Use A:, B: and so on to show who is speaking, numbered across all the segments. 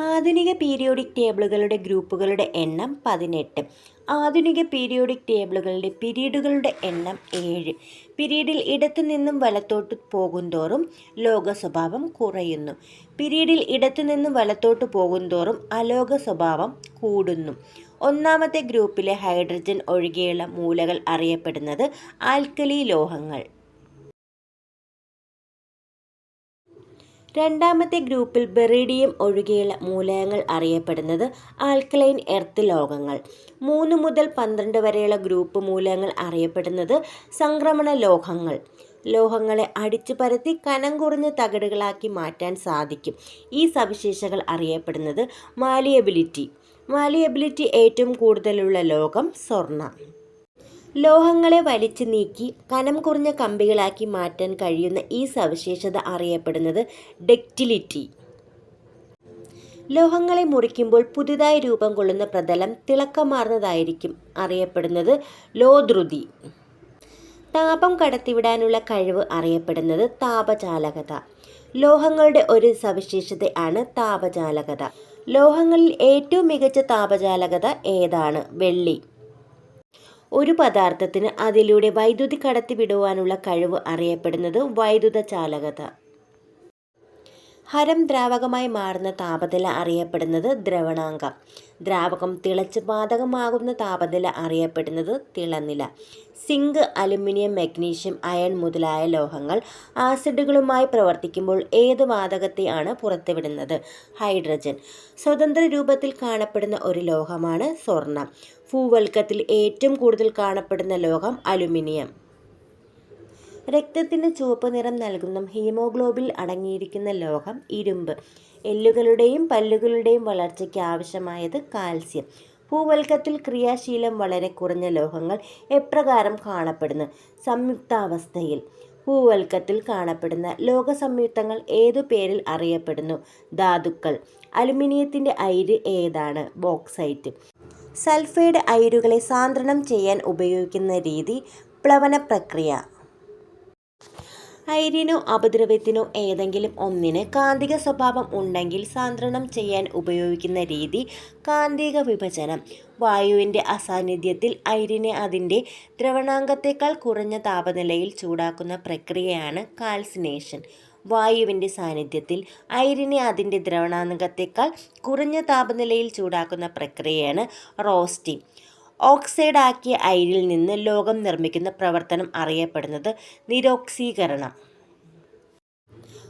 A: ആധുനിക പീരിയോഡിക് ടേബിളുകളുടെ ഗ്രൂപ്പുകളുടെ എണ്ണം പതിനെട്ട്. ആധുനിക പീരിയോഡിക് ടേബിളുകളുടെ പിരീഡുകളുടെ എണ്ണം ഏഴ്. പിരീഡിൽ ഇടത്തു നിന്നും വലത്തോട്ട് പോകുന്തോറും ലോക സ്വഭാവം കുറയുന്നു. പിരീഡിൽ ഇടത്തു നിന്നും വലത്തോട്ട് പോകുന്തോറും അലോക സ്വഭാവം കൂടുന്നു. ഒന്നാമത്തെ ഗ്രൂപ്പിലെ ഹൈഡ്രജൻ ഒഴികെയുള്ള മൂലകൾ അറിയപ്പെടുന്നത് ആൽക്കലി ലോഹങ്ങൾ. രണ്ടാമത്തെ ഗ്രൂപ്പിൽ ബെറീഡിയം ഒഴികെയുള്ള മൂലകങ്ങൾ അറിയപ്പെടുന്നത് ആൽക്കലൈൻ എർത്ത് ലോഹങ്ങൾ മൂന്ന് മുതൽ പന്ത്രണ്ട് വരെയുള്ള ഗ്രൂപ്പ് മൂലകങ്ങൾ അറിയപ്പെടുന്നത് സംക്രമണ ലോഹങ്ങൾ. ലോഹങ്ങളെ അടിച്ചു പരത്തി കനം കുറഞ്ഞ തകിടുകളാക്കി മാറ്റാൻ സാധിക്കും. ഈ സവിശേഷകൾ അറിയപ്പെടുന്നത് മാലിയബിലിറ്റി. മാലിയബിലിറ്റി ഏറ്റവും കൂടുതലുള്ള ലോകം സ്വർണ. ലോഹങ്ങളെ വലിച്ചു നീക്കി കനം കുറഞ്ഞ കമ്പികളാക്കി മാറ്റാൻ കഴിയുന്ന ഈ സവിശേഷത അറിയപ്പെടുന്നത് ഡെക്റ്റിലിറ്റി. ലോഹങ്ങളെ മുറിക്കുമ്പോൾ പുതുതായി രൂപം കൊള്ളുന്ന പ്രതലം തിളക്കമാർന്നതായിരിക്കും അറിയപ്പെടുന്നത് ലോദ്രുതി. താപം കടത്തിവിടാനുള്ള കഴിവ് അറിയപ്പെടുന്നത് താപചാലകത. ലോഹങ്ങളുടെ ഒരു സവിശേഷതയാണ് താപചാലകത. ലോഹങ്ങളിൽ ഏറ്റവും മികച്ച താപചാലകത ഏതാണ്? വെള്ളി. ഒരു പദാർത്ഥത്തിന് അതിലൂടെ വൈദ്യുതി കടത്തിവിടുവാനുള്ള കഴിവ് അറിയപ്പെടുന്നത് വൈദ്യുത ചാലകത ഹരം ദ്രാവകമായി മാറുന്ന താപനില അറിയപ്പെടുന്നത് ദ്രവണാങ്കം. ദ്രാവകം തിളച്ച് പാതകമാകുന്ന താപനില അറിയപ്പെടുന്നത് തിളനില. സിങ്ക് അലുമിനിയം മഗ്നീഷ്യം അയൺ മുതലായ ലോഹങ്ങൾ ആസിഡുകളുമായി പ്രവർത്തിക്കുമ്പോൾ ഏത് വാതകത്തെയാണ് പുറത്തുവിടുന്നത്? ഹൈഡ്രജൻ. സ്വതന്ത്ര രൂപത്തിൽ കാണപ്പെടുന്ന ഒരു ലോഹമാണ് സ്വർണം ഭൂവൽക്കത്തിൽ ഏറ്റവും കൂടുതൽ കാണപ്പെടുന്ന ലോഹം അലുമിനിയം. രക്തത്തിന് ചുവപ്പ് നിറം നൽകുന്ന ഹീമോഗ്ലോബിൽ അടങ്ങിയിരിക്കുന്ന ലോഹം ഇരുമ്പ്. എല്ലുകളുടെയും പല്ലുകളുടെയും വളർച്ചയ്ക്ക് ആവശ്യമായത് കാൽസ്യം. ഭൂവൽക്കത്തിൽ ക്രിയാശീലം വളരെ കുറഞ്ഞ ലോഹങ്ങൾ എപ്രകാരം കാണപ്പെടുന്നു? സംയുക്താവസ്ഥയിൽ. ഭൂവൽക്കത്തിൽ കാണപ്പെടുന്ന ലോക സംയുക്തങ്ങൾ ഏതു പേരിൽ അറിയപ്പെടുന്നു? ധാതുക്കൾ. അലുമിനിയത്തിന്റെ അയിര് ഏതാണ്? ബോക്സൈറ്റ്. സൾഫൈഡ് അയിരുകളെ സാന്ദ്രണം ചെയ്യാൻ ഉപയോഗിക്കുന്ന രീതി പ്ലവന പ്രക്രിയ അയിരിനോ അപദ്രവ്യത്തിനോ ഏതെങ്കിലും ഒന്നിന് കാന്തിക സ്വഭാവം ഉണ്ടെങ്കിൽ സാന്ദ്രണം ചെയ്യാൻ ഉപയോഗിക്കുന്ന രീതി കാന്തിക വിഭജനം. വായുവിന്റെ അസാന്നിധ്യത്തിൽ ഐരിനെ അതിന്റെ ദ്രവണാങ്കത്തേക്കാൾ കുറഞ്ഞ താപനിലയിൽ ചൂടാക്കുന്ന പ്രക്രിയയാണ് കാൽസിനേഷൻ. വായുവിന്റെ സാന്നിധ്യത്തിൽ ഐരിനെ അതിന്റെ ദ്രവണാങ്കത്തേക്കാൾ കുറഞ്ഞ താപനിലയിൽ ചൂടാക്കുന്ന പ്രക്രിയയാണ് റോസ്റ്റിംഗ്. ഓക്സൈഡ് ആക്കിയ അയിരിൽ നിന്ന് ലോകം നിർമ്മിക്കുന്ന പ്രവർത്തനം അറിയപ്പെടുന്നത് നിരോക്സീകരണം.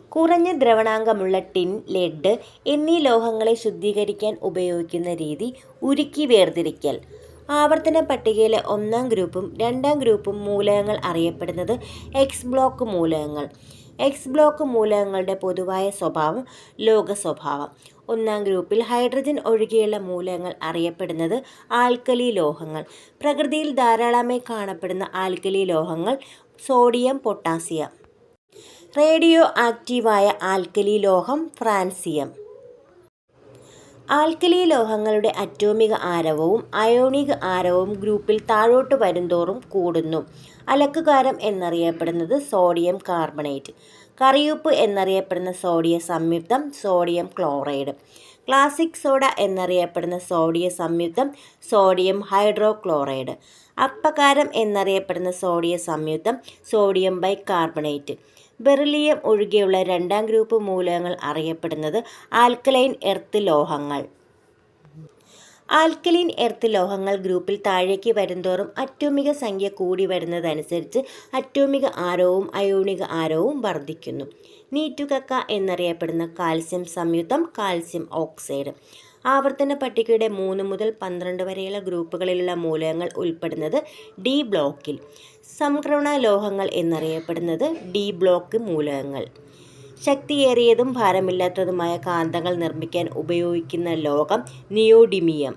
A: കുറഞ്ഞ ദ്രവണാങ്കമുള്ള ടിൻ ലെഡ് എന്നീ ലോഹങ്ങളെ ശുദ്ധീകരിക്കാൻ ഉപയോഗിക്കുന്ന രീതി ഉരുക്കി വേർതിരിക്കൽ. ആവർത്തന പട്ടികയിലെ ഒന്നാം ഗ്രൂപ്പും രണ്ടാം ഗ്രൂപ്പും മൂലകങ്ങൾ അറിയപ്പെടുന്നത് എക്സ് ബ്ലോക്ക് മൂലകങ്ങൾ. എക്സ് ബ്ലോക്ക് മൂലകങ്ങളുടെ പൊതുവായ സ്വഭാവം ലോക സ്വഭാവം. ഒന്നാം ഗ്രൂപ്പിൽ ഹൈഡ്രജൻ ഒഴികെയുള്ള മൂലകങ്ങൾ അറിയപ്പെടുന്നത് ആൽക്കലി ലോഹങ്ങൾ. പ്രകൃതിയിൽ ധാരാളമായി കാണപ്പെടുന്ന ആൽക്കലി ലോഹങ്ങൾ സോഡിയം പൊട്ടാസ്യം. റേഡിയോ ആക്റ്റീവായ ആൽക്കലി ലോഹം ഫ്രാൻസിയം. ആൽക്കലി ലോഹങ്ങളുടെ അറ്റോമിക ആരവവും അയോണിക് ആരവവും ഗ്രൂപ്പിൽ താഴോട്ട് വരുംതോറും കൂടുന്നു. അലക്കുകാരം എന്നറിയപ്പെടുന്നത് സോഡിയം കാർബണേറ്റ്. കറിയുപ്പ് എന്നറിയപ്പെടുന്ന സോഡിയ സംയുക്തം സോഡിയം ക്ലോറൈഡ്. ക്ലാസിക് സോഡ എന്നറിയപ്പെടുന്ന സോഡിയ സംയുക്തം സോഡിയം ഹൈഡ്രോക്ലോറൈഡ്. അപ്പകാരം എന്നറിയപ്പെടുന്ന സോഡിയ സംയുക്തം സോഡിയം ബൈകാർബണേറ്റ് ബെറിലിയം ഒഴികെയുള്ള രണ്ടാം ഗ്രൂപ്പ് മൂലകങ്ങൾ അറിയപ്പെടുന്നത് ആൽക്കലൈൻ എർത്ത് ലോഹങ്ങൾ. ആൽക്കലീൻ എർത്ത് ലോഹങ്ങൾ ഗ്രൂപ്പിൽ താഴേക്ക് വരുന്തോറും അറ്റോമിക സംഖ്യ കൂടി വരുന്നതനുസരിച്ച് അറ്റോമിക ആരവും അയോണിക ആരവും വർദ്ധിക്കുന്നു. നീറ്റുകക്ക എന്നറിയപ്പെടുന്ന കാൽസ്യം സംയുക്തം കാൽസ്യം ഓക്സൈഡ്. ആവർത്തന പട്ടികയുടെ മൂന്ന് മുതൽ പന്ത്രണ്ട് വരെയുള്ള ഗ്രൂപ്പുകളിലുള്ള മൂലകങ്ങൾ ഉൾപ്പെടുന്നത് ഡി ബ്ലോക്കിൽ. സംക്രമണ ലോഹങ്ങൾ എന്നറിയപ്പെടുന്നത് ഡി ബ്ലോക്ക് മൂലകങ്ങൾ. ശക്തിയേറിയതും ഭാരമില്ലാത്തതുമായ കാന്തങ്ങൾ നിർമ്മിക്കാൻ ഉപയോഗിക്കുന്ന ലോഹം നിയോഡിമിയം.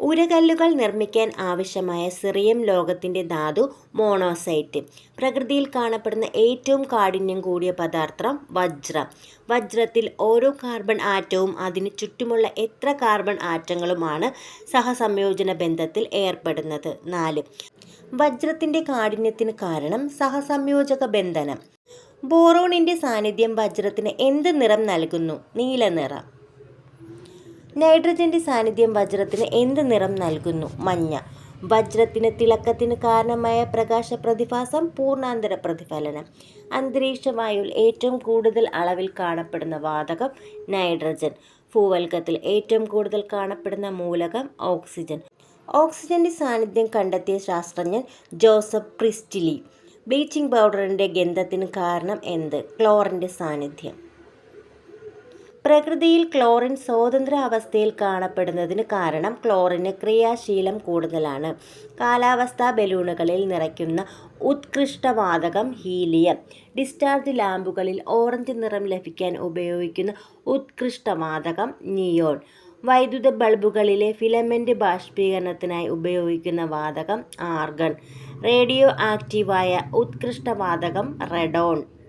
A: ഉരകല്ലുകൾ നിർമ്മിക്കാൻ ആവശ്യമായ സിറിയം ലോകത്തിന്റെ ധാതു മോണോസൈറ്റ്. പ്രകൃതിയിൽ കാണപ്പെടുന്ന ഏറ്റവും കാഠിന്യം കൂടിയ പദാർത്ഥം വജ്രം. വജ്രത്തിൽ ഓരോ കാർബൺ ആറ്റവും അതിന് ചുറ്റുമുള്ള എത്ര കാർബൺ ആറ്റങ്ങളുമാണ് സഹസംയോജന ബന്ധത്തിൽ ഏർപ്പെടുന്നത്? നാല്. വജ്രത്തിന്റെ കാഠിന്യത്തിന് കാരണം സഹസംയോജക ബന്ധനം. ബോറോണിന്റെ സാന്നിധ്യം വജ്രത്തിന് എന്ത് നിറം നൽകുന്നു? നീല നിറം. നൈട്രജന്റെ സാന്നിധ്യം വജ്രത്തിന് എന്ത് നിറം നൽകുന്നു? മഞ്ഞ. വജ്രത്തിന് തിളക്കത്തിന് കാരണമായ പ്രകാശ പ്രതിഭാസം പൂർണാന്തര പ്രതിഫലനം. അന്തരീക്ഷവായുവിൽ ഏറ്റവും കൂടുതൽ അളവിൽ കാണപ്പെടുന്ന വാതകം നൈട്രജൻ. ഭൂവൽക്കത്തിൽ ഏറ്റവും കൂടുതൽ കാണപ്പെടുന്ന മൂലകം ഓക്സിജൻ. ഓക്സിജന്റെ സാന്നിധ്യം കണ്ടെത്തിയ ശാസ്ത്രജ്ഞൻ ജോസഫ് ക്രിസ്റ്റിലി ബ്ലീച്ചിങ് പൗഡറിന്റെ ഗന്ധത്തിന് കാരണം എന്ത്? ക്ലോറിന്റെ സാന്നിധ്യം. പ്രകൃതിയിൽ ക്ലോറിൻ സ്വതന്ത്ര അവസ്ഥയിൽ കാണപ്പെടുന്നതിന് കാരണം ക്ലോറിന് ക്രിയാശീലം കൂടുതലാണ്. കാലാവസ്ഥാ ബലൂണുകളിൽ നിറയ്ക്കുന്ന ഉത്കൃഷ്ടവാതകം ഹീലിയം. ഡിസ്ചാർജ് ലാമ്പുകളിൽ ഓറഞ്ച് നിറം ലഭിക്കാൻ ഉപയോഗിക്കുന്ന ഉത്കൃഷ്ടവാതകം നിയോൺ. വൈദ്യുത ബൾബുകളിലെ ഫിലമെന്റ് ബാഷ്പീകരണത്തിനായി ഉപയോഗിക്കുന്ന വാതകം ആർഗൺ. റേഡിയോ ആക്റ്റീവായ ഉത്കൃഷ്ടവാതകം റെഡോൺ.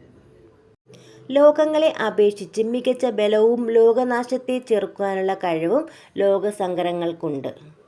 A: ലോകങ്ങളെ അപേക്ഷിച്ച് മികച്ച ബലവും ലോകനാശത്തെ ചെറുക്കാനുള്ള കഴിവും ലോകസങ്കരങ്ങൾക്കുണ്ട്.